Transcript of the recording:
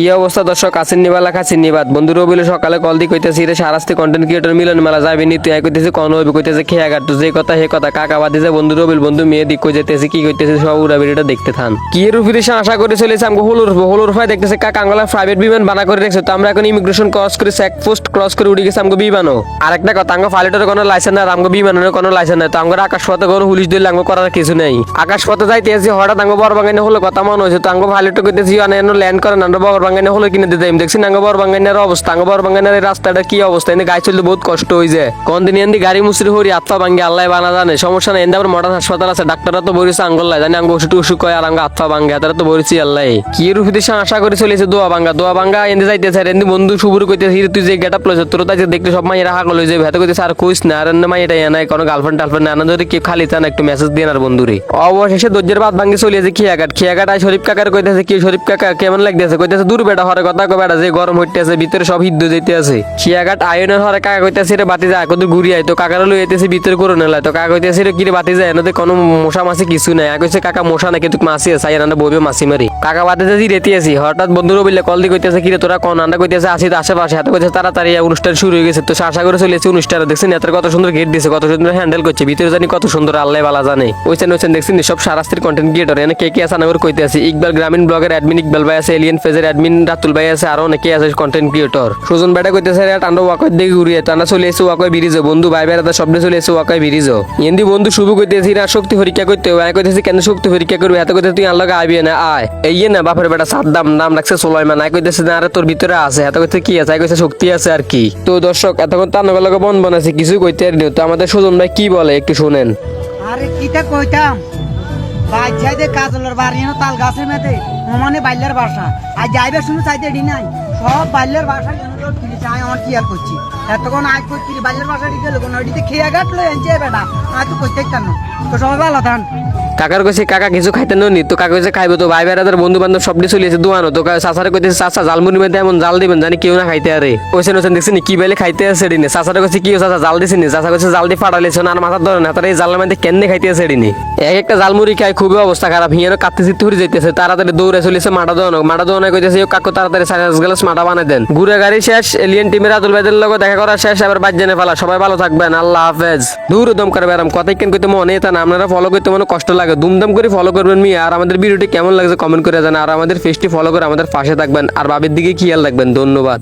কি অবস্থা, দর্শক আসেন নিবালা খাসিন নিবাদ। বন্ধু রবিল সকালে কল দি কইতেছি, রে সারাস্তি কন্টেন্ট ক্রিয়েটর মিলন মেলা যাবি নি? তুই কইতেছি, কোন হইবে? কইতেছে, খেয়া গাট যে কথা হে কথা, কাকা বাদিছে, বন্ধু রবিল বন্ধু মেয়ে দিক কই যেতেছে কি কইতেছে, সব উড়া ভিডিওটা দেখতে থান। কি এর উপরে সে আশা করে চলেছে আমগো হলুর হলুর ফাই দেখতেছে, কাকা আঙ্গলা প্রাইভেট বিমান বানা করে রেখেছে, তো আমরা এখন ইমিগ্রেশন ক্রস করে চেক পোস্ট ক্রস করে উড়ে গেছে আমগো বিমানও। আরেকটা কথা, আমগো পাইলটের কোনো লাইসেন্স না আর আমগো বিমানের কোনো লাইসেন্স নাই, তো আমগো আকাশপথে কোনো পুলিশ দিলে আমগো করার কিছু নাই। আকাশপথে যাইতে আছি হঠাৎ আমগো বড় বাঙানি হলো কথা মনে হয়েছে, তো আমগো পাইলট কইতেছি অনেক ল্যান্ড করেন, আমরা বড় বাঙানি হলো কিনে দিতে দেখছি আঙ্গো বড় অবস্থা। আঙ্গো বড় রাস্তাটা কি অবস্থা? এনে গাড়ি চলতে বহুত কষ্ট হয়ে যায় কোন দিন এন্দি গাড়ি মুসরি হরি, আত্মা ভাঙ্গে, আল্লাহ বানা জানে। সমস্যা নেই, এন্দি আবার মডার্ন হাসপাতাল আছে। ডাক্তাররা তো বলেছে আঙ্গল জানি আঙ্গো ওষুধ ওষুধ কয়, আর আঙ্গো আত্মা ভাঙ্গে। তারা তো বলেছি আল্লাহ কি এর উপরে আশা করে চলেছে দোয়া ভাঙ্গা? দোয়া ভাঙ্গা এন্দি যাইতেছে, আর এন্দি বন্ধু শুভর কইতেছে, হিরে, তুই যে গেট লইছ তোর তাই দেখতে সব মাইরা হাগল হয়ে যাবে হাতে কইতেছে, আর কইস না, আর এনে মাইটা এনে কোনো গার্লফ্রেন্ড টার্লফ্রেন্ড না যদি কেউ খালি চান, একটু মেসেজ দিন আর বন্ধুরে। অবশেষে দজ্জের বাদ ভাঙ্গে চলে চলিয়েছে খিয়াঘাট। খিয়াঘাট আই শরীফ কাকার কইতেছে, কি শরীফ কাকা, কেমন লাগতেছে? কইতেছে, দূর বেটা হরে কথা বেটা যে গরম হইতেছে, ভিতরে সব হিদ্দ যেতে আছে খিয়াঘাট আয়নের হরে কাকা কইতেছে রে, বাতি যায় কত ঘুরি আয়, তো কাকার লই আইতেছে ভিতরে করে নেলা তো কাকা কইতেছে রে কি রে বাতি যায় এনতে কোনো মশা মাছি কিছু নাই। আই কইছে কাকা মশা না কিন্তু মাছি আছে আইনা বইবে মাছি মারি। কাকা বাতিতে যে রেতি আছি হঠাৎ বন্ধুরা বললে, কল দি কইতেছে কি রে তোরা কোন? আন্ডা কইতেছে, আসি তো আশেপাশে। হাতে কইতেছে, তাড়াতাড়ি অনুষ্ঠান শুরু হয়ে গেছে। তো আশা করে চলেছে অনুষ্ঠানে। দেখছেন এত কত সুন্দর গেট দিছে, কত সুন্দর হ্যান্ডেল করছে। ভিতরে জানি কত সুন্দর, আল্লাহ বালা জানে। ওইছেন ওইছেন দেখছেন সব সারাস্তির কন্টেন্ট ক্রিয়েটর এনে কে কে আছে আনাগর কইতে আছে। ইকবাল গ্রামীণ ব্লগের অ্যাডমিন ইকবাল ভাই আছে এলিয়েন ফেজের অ্যাডমিন রাতুল ভাই আছে, আরও অনেকে আছে কন্টেন্ট ক্রিয়েটর সুজন বেটা কইতেছে, রে, টান্ডা ওয়াকই দেখি ঘুরিয়ে টান্ডা চলে এসে ওয়াকই বিরিজো বন্ধু, ভাই বেড়াতে সবনে চলে এসে ওয়াকই বিরিজো এন্দি বন্ধু শুরু কইতেছি না শক্তি পরীক্ষা করতে হয় কইতেছি, কেন শক্তি পরীক্ষা করবে? এত কইতে তুই আল্লাহ আইবি না, আয়। এই না, বাপের বেটা সাদ্দাম নাম রাখছে সোলাইমান। আয় কইতেছে, না, আরে তোর ভিতরে আছে। এত কইতে কি আছে? আয় কইছে শক্তি আছে আর কি। তো দর্শক, এতক্ষণ তার লগে বন বানাইছে কিছু কইতে আর তো আমাদের সুজন ভাই কি বলে, একটু শুনেন। আরে কিটা কইতাম? দে কাজলের বাড়ি এনো তাল গাছের মেতে। মমানে বাইলের বাসা। আর যাইবে শুনে চাইতে এডি নাই। সব বাইলের বাসা তোর চাই আমার কি আর করছি? এতক্ষণ আজ করছি বাইলের বাসা খেয়ে এনছে বেটা। আজ তো করতে তো সবাই ভালো থান কাকার কাকা, কিছু খাইতে নি তো কাকা তো, ভাই বন্ধু বান্ধব সব চলিয়েছে দুয়ানো তো সাসারে কইতেছে, চাচা জালমুড়ি মধ্যে এমন জাল দিবেন, জানি কেউ না খাইতে আরে ওইসেন ওইসেন দেখছি কি বেলে খাইতে আছে চাচারে কইছে, কি চাচা, জাল দিছিনি চাচা কইছে, জাল দিয়ে ফাটালেছে আর মাথার ধরে না। তার এই জালের মধ্যে কেন খাইতে আছে এডিনে এক একটা জালমুড়ি খাই খুবই অবস্থা খারাপ। হিয়ানো কাটতে চিত্তে যাইতেছে। তাড়াতাড়ি দৌড়ে চলেছে কইতেছে কাকু, তাড়াতাড়ি গ্লাস বানাই দেন। ঘুরে গাড়ি শেষ, এলিয়েন টিমের ভাইদের লগে দেখা করা শেষ, এবার বাদ জেনে ফেলা, সবাই ভালো থাকবেন, আল্লাহ হাফেজ। দূর দম করে বেরাম কথাই কেন কইতে মনে না আপনারা ফলো করতে মনে কষ্ট লাগে, দুমদম করে ফলো করবেন মি আর আমাদের ভিডিওটি কেমন লাগছে কমেন্ট করে জানা আর আমাদের ফেসটি ফলো করে আমাদের পাশে থাকবেন, আর বাবির দিকে খেয়াল রাখবেন, ধন্যবাদ।